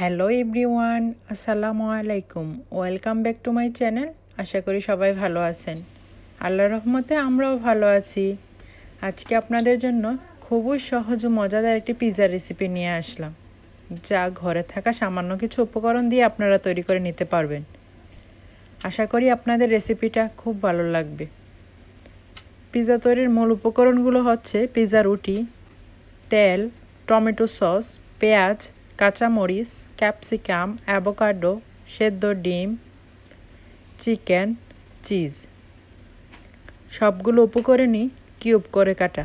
Hello everyone, আসসালামু আলাইকুম। Welcome back to my channel. আশা করি সবাই ভালো আছেন। আল্লাহর রহমতে আমরাও ভালো আছি। আজকে আপনাদের জন্য খুবই সহজ ও মজাদার একটি পিৎজা রেসিপি নিয়ে আসলাম, যা ঘরে থাকা সামান্য কিছু উপকরণ দিয়ে আপনারা তৈরি করে নিতে পারবেন। আশা করি আপনাদের রেসিপিটা খুব ভালো লাগবে। পিৎজা তৈরির মূল উপকরণগুলো হচ্ছে পিৎজা রুটি, তেল, টমেটো সস, পেঁয়াজ কাঁচামরিচ, ক্যাপসিকাম, অ্যাভোকাডো, সেদ্ধ ডিম, চিকেন, চিজ। সবগুলো উপকরণই কিউব করে কাটা।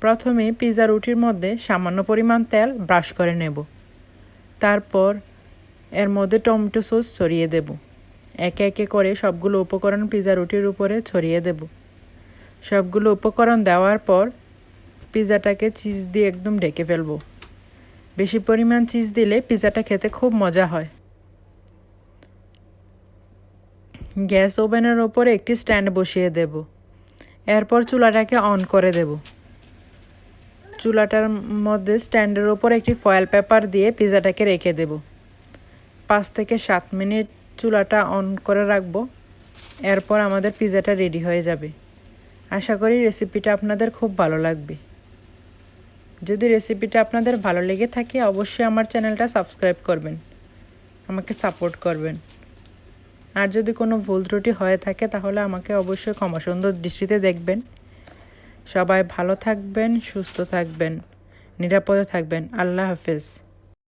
প্রথমে পিৎজা রুটির মধ্যে সামান্য পরিমাণ তেল ব্রাশ করে নেব। তারপর এর মধ্যে টমেটো সস ছড়িয়ে দেব। একে একে করে সবগুলো উপকরণ পিৎজা রুটির উপরে ছড়িয়ে দেব। সবগুলো উপকরণ দেওয়ার পর পিৎজাটাকে চিজ দিয়ে একদম ঢেকে ফেলব। বেশি পরিমাণ চিজ দিলে পিৎজাটা খেতে খুব মজা হয়। গ্যাস ওভেনের ওপরে একটি স্ট্যান্ড বসিয়ে দেব। এরপর চুলাটাকে অন করে দেব। চুলাটার মধ্যে স্ট্যান্ডের ওপর একটি ফয়েল পেপার দিয়ে পিৎজাটাকে রেখে দেব। পাঁচ থেকে সাত মিনিট চুলাটা অন করে রাখব। এরপর আমাদের পিৎজাটা রেডি হয়ে যাবে। আশা করি রেসিপিটা আপনাদের খুব ভালো লাগবে। যদি রেসিপিটা আপনাদের ভালো লেগে থাকে, অবশ্যই আমার চ্যানেলটা সাবস্ক্রাইব করবেন। আমাকে সাপোর্ট করবেন। আর যদি কোনো ভুল ত্রুটি হয়ে থাকে, তাহলে আমাকে অবশ্যই ক্ষমা সুন্দর দৃষ্টিতে দেখবেন। সবাই ভালো থাকবেন, সুস্থ থাকবেন, নিরাপদে থাকবেন। আল্লাহ হাফেজ।